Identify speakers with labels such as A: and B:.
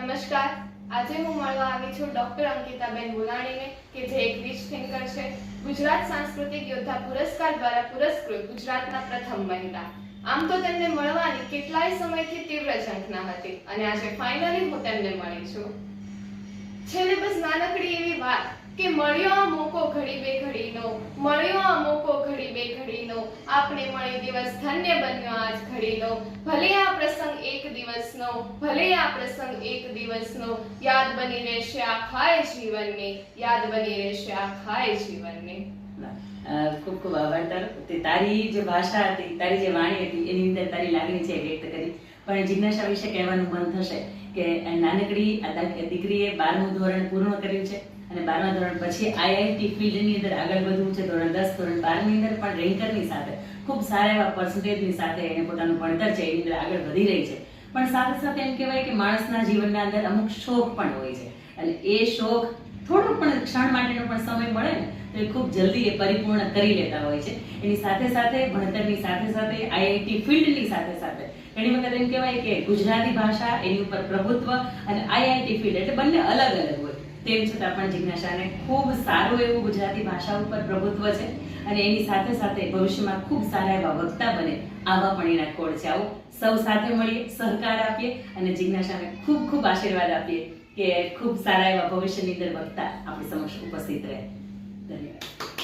A: નમસ્કાર. આજે હું મળવા આવી છું ડોક્ટર અંકિતાબેન બોલાણીને કે જે એક રિચ થિંકર છે. ગુજરાત સાંસ્કૃતિક યોદ્ધા પુરસ્કાર દ્વારા પુરસ્કૃત ગુજરાતના પ્રથમ મહિલા. આમ તો તેમને મળવાની કેટલાય સમયથી તીવ્ર ઝંખના હતી અને આજે ફાઇનલી હું તેમને મળી છું. છેલ્લે બસ નાનકડી એવી વાત કે મળ્યો આ મોકો ઘડી બે ઘડીનો, મળ્યો આ મોકો ઘડી બે ઘડીનો, આપણે મળી દિવસ ધન્ય બન્યો આજ ઘડીનો. ભલે આ પ્રસંગ એક દિવસનો, ભલે આ પ્રસંગ એક દિવસનો, યાદ બની રહેશે આખાય જીવનને, યાદ બની રહેશે આખાય જીવનને.
B: ખૂબ ખૂબ આભાર તે તારી જે ભાષા હતી, તારી જે વાણી હતી, એની અંદર તારી લાગણી છે વ્યક્ત કરી. પણ જિજ્ઞાસા વિશે કહેવાનું મન થશે કે નાનકડી દીકરીએ બારમું ધોરણ પૂર્ણ કર્યું છે. અને બારમા ધોરણ પછી આઈઆઈટી ફિલ્ડની અંદર આગળ વધવું છે. ધોરણ દસ, ધોરણ બારની અંદર પણ રેન્કરની સાથે, ખૂબ સારા એવા પર્સન્ટેજની સાથે એને પોતાનું ભણતર છે, એની અંદર આગળ વધી રહી છે. પણ સાથે સાથે એમ કહેવાય કે માણસના જીવનના અંદર અમુક શોખ પણ હોય છે. અને એ શોખ થોડો પણ ક્ષણ માટેનો પણ સમય મળે ને, તો એ ખૂબ જલ્દી એ પરિપૂર્ણ કરી લેતા હોય છે. એની સાથે સાથે ભણતરની સાથે સાથે આઈઆઈટી ફિલ્ડની સાથે સાથે ઘણી વખત એમ કહેવાય કે ગુજરાતી ભાષા એની ઉપર પ્રભુત્વ અને આઈઆઈટી ફિલ્ડ એટલે બંને અલગ અલગ હોય. તેમ છતાં પણ જિજ્ઞાસાને ખૂબ સારું એવું ગુજરાતી ભાષા ઉપર પ્રભુત્વ છે અને એની સાથે સાથે ભવિષ્યમાં ખૂબ સારા એવા વક્તા બને આવા પણ એના કોડ છે. આવો સૌ સાથે મળીએ, સહકાર આપીએ અને જિજ્ઞાસાને ખૂબ ખૂબ આશીર્વાદ આપીએ કે ખૂબ સારા એવા ભવિષ્યની અંદર વક્તા આપણી સમક્ષ ઉપસ્થિત રહે. ધન્યવાદ.